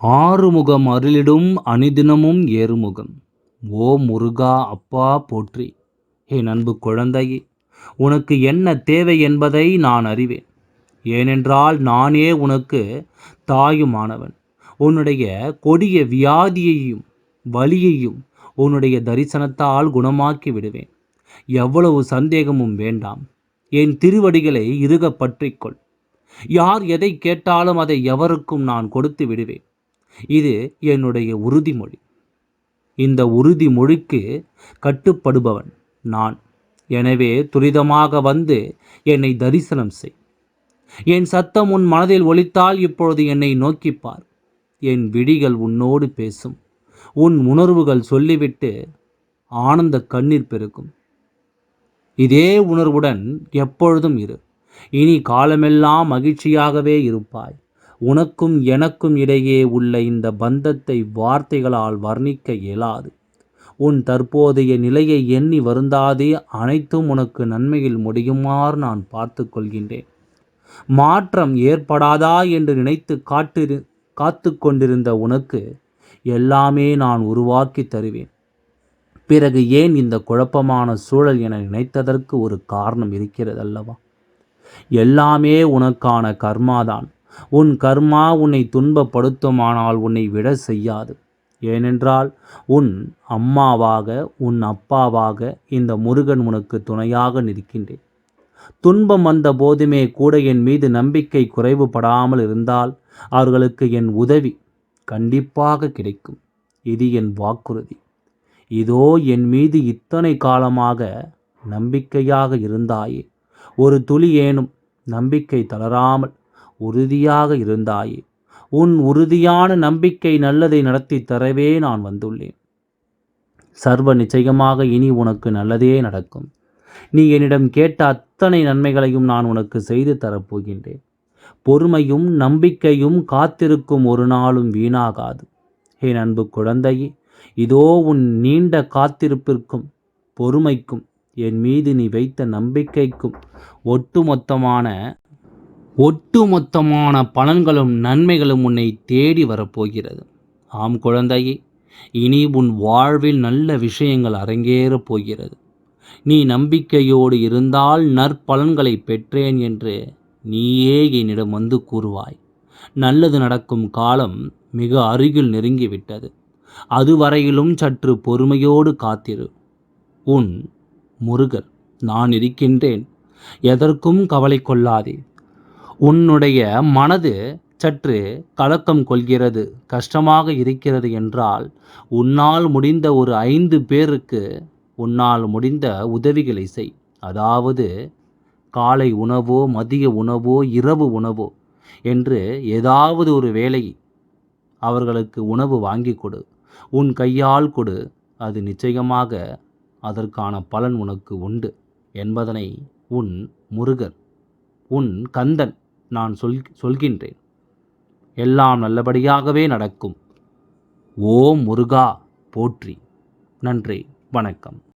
ஆறுமுகம் அருளிடும் அணிதினமும் ஏறுமுகம். ஓ முருகா அப்பா போற்றி. என் அன்பு குழந்தையே உனக்கு என்ன தேவை என்பதை நான் அறிவேன். ஏனென்றால் நானே உனக்கு தாயுமானவன். உன்னுடைய கொடிய வியாதியையும் வலியையும் உன்னுடைய தரிசனத்தால் குணமாக்கி விடுவேன். எவ்வளவு சந்தேகமும் வேண்டாம். என் திருவடிகளை இறுக பற்றிக்கொள் யார் எதை கேட்டாலும் அதை எவருக்கும் நான் கொடுத்து விடுவேன். இது என்னுடைய உறுதிமொழி. இந்த உறுதிமொழிக்கு கட்டுப்படுபவன் நான். எனவே துரிதமாக வந்து என்னை தரிசனம் செய். என் சத்தம் உன் மனதில் ஒலித்தால் இப்பொழுது என்னை நோக்கிப்பார் என் விழிகள் உன்னோடு பேசும். உன் உணர்வுகள் சொல்லிவிட்டு ஆனந்த கண்ணீர் பெருக்கும் இதே உணர்வுடன் எப்பொழுதும் இரு. இனி காலமெல்லாம் மகிழ்ச்சியாகவே இருப்பாய். உனக்கும் எனக்கும் இடையே உள்ள இந்த பந்தத்தை வார்த்தைகளால் வர்ணிக்க இயலாது. உன் தற்போதைய நிலையை எண்ணி வருந்தாதே அனைத்தும் உனக்கு நன்மையில் முடியுமாறு நான் பார்த்து கொள்கின்றேன். மாற்றம் ஏற்படாதா என்று நினைத்து காட்டு காத்து கொண்டிருந்த உனக்கு எல்லாமே நான் உருவாக்கி தருவேன். பிறகு ஏன் இந்த குழப்பமான சூழல் என நினைத்ததற்கு ஒரு காரணம் இருக்கிறது அல்லவா எல்லாமே உனக்கான கர்மாதான். உன் கர்மா உன்னை துன்பப்படுத்துமானால் உன்னை விட செய்யாது. ஏனென்றால் உன் அம்மாவாக உன் அப்பாவாக இந்த முருகன் உனக்கு துணையாக நிற்கின்றேன். துன்பம் வந்த போதுமே கூட என் மீது நம்பிக்கை குறைவுபடாமல் இருந்தால் அவர்களுக்கு என் உதவி கண்டிப்பாக கிடைக்கும். இது என் வாக்குறுதி. இதோ என் மீது இத்தனை காலமாக நம்பிக்கையாக இருந்தாயே. ஒரு துளி ஏனும் நம்பிக்கை தளராமல் உறுதியாக இருந்தாயே. உன் உறுதியான நம்பிக்கை நல்லதை நடத்தி தரவே நான் வந்துள்ளேன். சர்வ நிச்சயமாக இனி உனக்கு நல்லதே நடக்கும். நீ என்னிடம் கேட்ட அத்தனை நன்மைகளையும் நான் உனக்கு செய்து தரப்போகின்றேன். பொறுமையும் நம்பிக்கையும் காத்திருக்கும் ஒரு நாளும் வீணாகாது. என் அன்பு குழந்தையே இதோ உன் நீண்ட காத்திருப்பிற்கும் பொறுமைக்கும் என் மீது நீ வைத்த நம்பிக்கைக்கும் ஒட்டுமொத்தமான ஒட்டுமொத்தமான பலன்களும் நன்மைகளும் உன்னை தேடி வரப்போகிறது. ஆம் குழந்தையே இனி உன் வாழ்வில் நல்ல விஷயங்கள் அரங்கேறப் போகிறது. நீ நம்பிக்கையோடு இருந்தால் நற்பலன்களை பெற்றேன் என்று நீயே என்னிடம் வந்து கூறுவாய். நல்லது நடக்கும் காலம் மிக அருகில் நெருங்கிவிட்டது. அதுவரையிலும் சற்று பொறுமையோடு காத்திரு. உன் முருகர் நான் இருக்கின்றேன். எதற்கும் கவலை கொள்ளாதே. உன்னுடைய மனது சற்று கலக்கம் கொள்கிறது கஷ்டமாக இருக்கிறது என்றால் உன்னால் முடிந்த ஒரு ஐந்து பேருக்கு உன்னால் முடிந்த உதவிகளை செய். அதாவது காலை உணவோ மதிய உணவோ இரவு உணவோ என்று ஏதாவது ஒரு வேலை அவர்களுக்கு உணவு வாங்கி கொடு. உன் கையால் கொடு. அது நிச்சயமாக அதற்கான பலன் உனக்கு உண்டு என்பதனை உன் முருகன் உன் கந்தன் நான் சொல் சொல்கின்றேன். எல்லாம் நல்லபடியாகவே நடக்கும். ஓ முருகா போற்றி. நன்றி வணக்கம்.